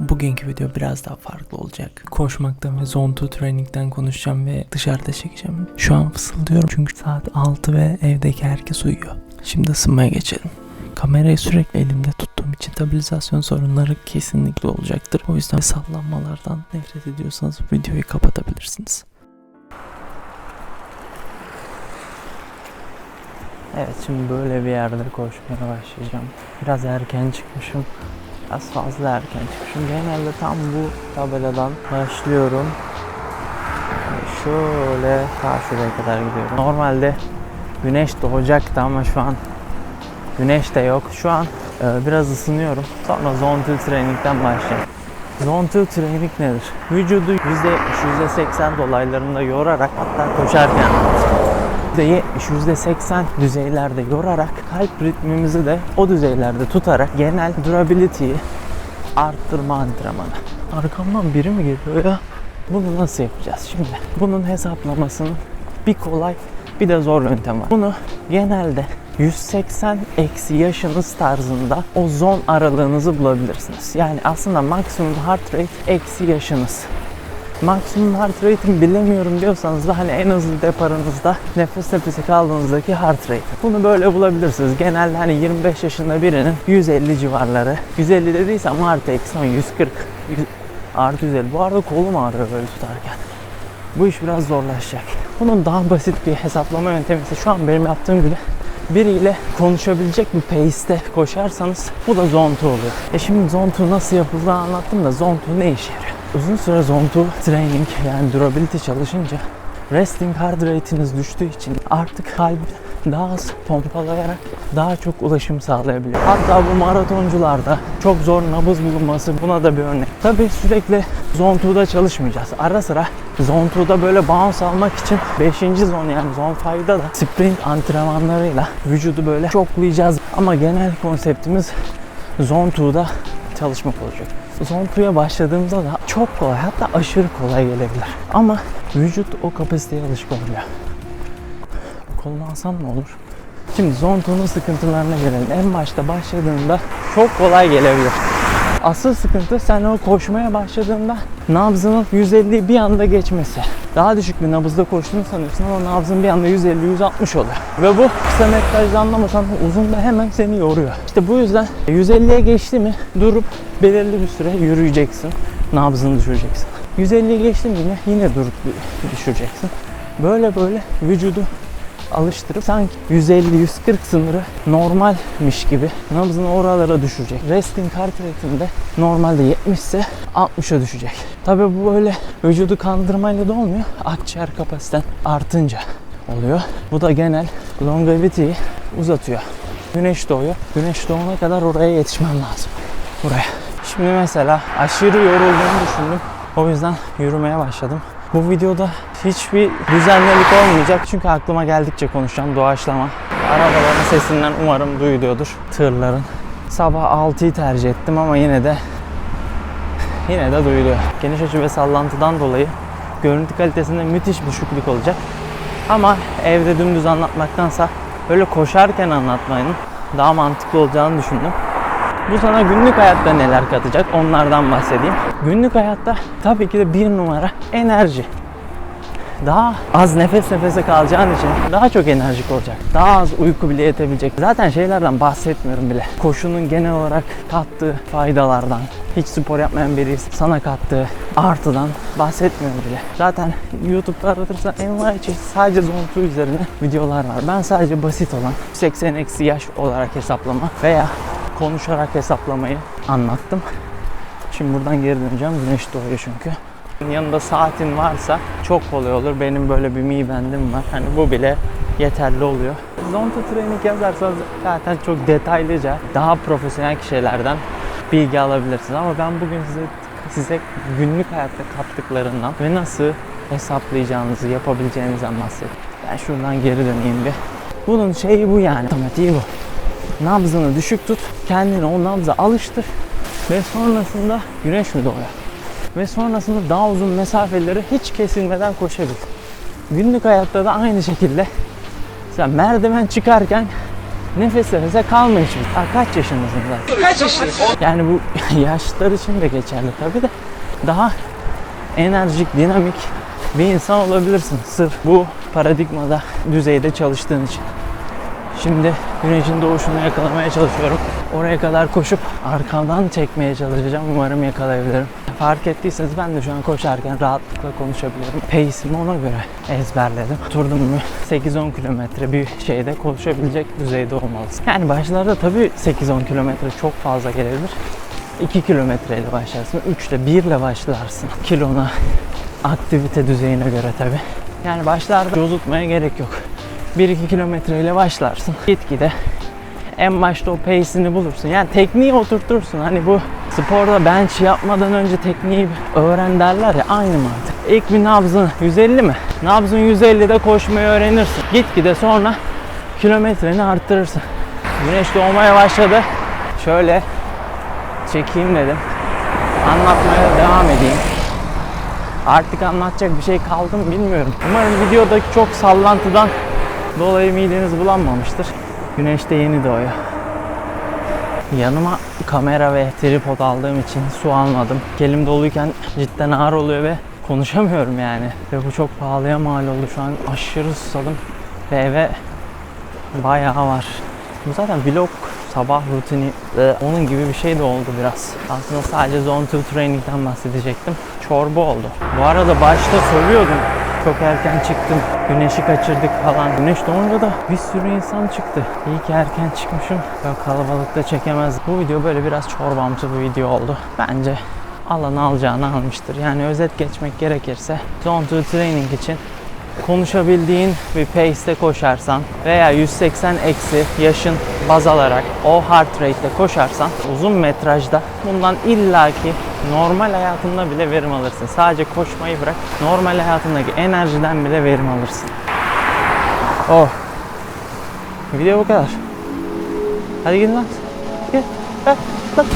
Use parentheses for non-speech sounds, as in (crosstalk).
Bugünkü video biraz daha farklı olacak. Koşmaktan ve zone 2 training'den konuşacağım ve dışarıda çekeceğim. Şu an fısıldıyorum çünkü saat 6 ve evdeki herkes uyuyor. Şimdi ısınmaya geçelim. Kamerayı sürekli elimde tuttuğum için stabilizasyon sorunları kesinlikle olacaktır. O yüzden sallanmalardan nefret ediyorsanız videoyu kapatabilirsiniz. Evet şimdi böyle bir yerde koşmaya başlayacağım. Biraz erken çıkmışım. Biraz fazla erken çıkmışım. Genelde tam bu tabeladan başlıyorum. Yani Şöyle ta kadar gidiyorum. Normalde güneş doğacaktı ama şu an güneş de yok. Şu an e, biraz ısınıyorum. Sonra zone 2 training'den başlayayım. Zone 2 training nedir? Vücudu %70, %80 dolaylarında yorarak hatta koşarken %70, %80 düzeylerde yorarak kalp ritmimizi de o düzeylerde tutarak genel durability'yi arttırma antrenmanı. Arkamdan biri mi geliyor ya? Bunu nasıl yapacağız şimdi? Bunun hesaplamasının bir kolay bir de zor yöntem var. Bunu genelde 180 eksi yaşınız tarzında o zon aralığınızı bulabilirsiniz. Yani aslında maksimum heart rate eksi yaşınız. Maksimum heart rate'imi bilemiyorum diyorsanız da hani en hızlı deparınızda nefes nefese kaldığınızdaki heart rate. Bunu böyle bulabilirsiniz. Genelde hani 25 yaşında birinin 150 civarları. 150 dediysem artı eksi 10, 140. 100, artı 150. Bu arada kolum ağrıyor böyle tutarken. Bu iş biraz zorlaşacak. Bunun daha basit bir hesaplama yöntemi ise şu an benim yaptığım gibi biriyle konuşabilecek bir pace'te koşarsanız bu da zone 2 oluyor. E şimdi zone 2 nasıl yapıldığını anlattım da zone 2 ne işe yarıyor? Uzun süre zone 2 training yani durability çalışınca resting heart rate'iniz düştüğü için artık kalbi daha az pompalayarak daha çok ulaşım sağlayabiliyor. Hatta bu maratoncularda çok zor nabız bulunması buna da bir örnek. Tabii sürekli zone 2'da çalışmayacağız. Ara sıra zone 2'da böyle bounce almak için 5. zone yani zone 5'da da sprint antrenmanlarıyla vücudu böyle çoklayacağız. Ama genel konseptimiz zone 2'da çalışmak olacak. 2'ya başladığımızda da çok kolay hatta aşırı kolay gelebilir. Ama vücut o kapasiteye alışık oluyor. Kolumu alsam ne olur? Şimdi 2'nun sıkıntılarına gelelim. En başta başladığında çok kolay gelebilir. Asıl sıkıntı sen o koşmaya başladığında nabzının 150'yi bir anda geçmesi. Daha düşük bir nabızda koştuğunu sanıyorsun ama nabzın bir anda 150-160 oluyor. Ve bu kısa metrajda anlamasan uzun da hemen seni yoruyor. İşte bu yüzden 150'ye geçti mi durup belirli bir süre yürüyeceksin. Nabzını düşüreceksin. 150'ye geçtin mi yine, yine durup düşüreceksin. Böyle böyle vücudu alıştırıp sanki 150-140 sınırı normalmiş gibi nabzını oralara düşürecek. Resting heart rate'inde normalde 70 ise 60'a düşecek. Tabi bu böyle vücudu kandırmayla da olmuyor. Akciğer kapasiten artınca oluyor. Bu da genel longevity'yi uzatıyor. Güneş doğuyor. Güneş doğana kadar oraya yetişmem lazım. Buraya. Şimdi mesela aşırı yorulduğumu düşündüm. O yüzden yürümeye başladım. Bu videoda hiçbir düzenlilik olmayacak çünkü aklıma geldikçe konuşacağım doğaçlama. Arabaların sesinden umarım duyuluyordur tırların. Sabah 6'yı tercih ettim ama yine de yine de duyuluyor. Geniş açı ve sallantıdan dolayı görüntü kalitesinde müthiş düşüklük olacak. Ama evde dümdüz anlatmaktansa böyle koşarken anlatmanın daha mantıklı olacağını düşündüm. Bu sana günlük hayatta neler katacak onlardan bahsedeyim. Günlük hayatta tabii ki de bir numara enerji. Daha az nefes nefese kalacağın için daha çok enerjik olacak. Daha az uyku bile yetebilecek. Zaten şeylerden bahsetmiyorum bile. Koşunun genel olarak kattığı faydalardan, hiç spor yapmayan biri sana kattığı artıdan bahsetmiyorum bile. Zaten YouTube'da aratırsan envai çeşit sadece zontu üzerine videolar var. Ben sadece basit olan 80 eksi yaş olarak hesaplama veya konuşarak hesaplamayı anlattım. Şimdi buradan geri döneceğim. Güneş doğuyor çünkü. Yanında saatin varsa çok kolay olur. Benim böyle bir mi bendim var. Hani bu bile yeterli oluyor. Zonta training yazarsanız zaten çok detaylıca daha profesyonel kişilerden bilgi alabilirsiniz. Ama ben bugün size size günlük hayatta kattıklarından ve nasıl hesaplayacağınızı, yapabileceğinizden bahsedeyim. Ben şuradan geri döneyim bir. Bunun şeyi bu yani. Otomatiği bu nabzını düşük tut, kendini o nabza alıştır ve sonrasında güneş mi doğuyor? Ve sonrasında daha uzun mesafeleri hiç kesilmeden koşabil. Günlük hayatta da aynı şekilde mesela merdiven çıkarken nefes nefese kalma hiç. Aa, kaç yaşındasın zaten? Kaç yaşındasın? Yani bu (laughs) yaşlılar için de geçerli tabii de daha enerjik, dinamik bir insan olabilirsin. Sırf bu paradigmada düzeyde çalıştığın için. Şimdi güneşin doğuşunu yakalamaya çalışıyorum. Oraya kadar koşup arkamdan çekmeye çalışacağım. Umarım yakalayabilirim. Fark ettiyseniz ben de şu an koşarken rahatlıkla konuşabiliyorum. Pace'imi ona göre ezberledim. Oturdum mu 8-10 kilometre bir şeyde konuşabilecek düzeyde olmalısın. Yani başlarda tabii 8-10 kilometre çok fazla gelebilir. 2 kilometreyle başlarsın, 3 ile 1 ile başlarsın. Kilona, aktivite düzeyine göre tabii. Yani başlarda cozutmaya gerek yok. 1-2 kilometreyle başlarsın. Gitgide en başta o pace'ini bulursun. Yani tekniği oturtursun. Hani bu sporda bench yapmadan önce tekniği öğren derler ya aynı mantık. İlk bir nabzın 150 mi? Nabzın 150'de koşmayı öğrenirsin. Gitgide sonra kilometreni arttırırsın. Güneş doğmaya başladı. Şöyle çekeyim dedim. Anlatmaya devam edeyim. Artık anlatacak bir şey kaldı mı bilmiyorum. Umarım videodaki çok sallantıdan dolayı mideniz bulanmamıştır. Güneş de yeni doğuyor. Yanıma kamera ve tripod aldığım için su almadım. Elim doluyken cidden ağır oluyor ve konuşamıyorum yani. Ve bu çok pahalıya mal oldu. Şu an aşırı susadım ve eve bayağı var. Bu zaten vlog sabah rutini ve onun gibi bir şey de oldu biraz. Aslında sadece zone 2 training'den bahsedecektim. Çorba oldu. Bu arada başta söylüyordum. Çok erken çıktım. Güneşi kaçırdık falan. Güneş doğunca da bir sürü insan çıktı. İyi ki erken çıkmışım. Böyle kalabalıkta çekemez. Bu video böyle biraz çorbamsı bir video oldu. Bence alanı alacağını almıştır. Yani özet geçmek gerekirse Zone 2 Training için konuşabildiğin bir pace'te koşarsan veya 180 eksi yaşın baz alarak o heart rate ile koşarsan uzun metrajda bundan illaki normal hayatında bile verim alırsın. Sadece koşmayı bırak normal hayatındaki enerjiden bile verim alırsın. Oh. Video bu kadar. Hadi gidin lan. Gel. Gel. Lan.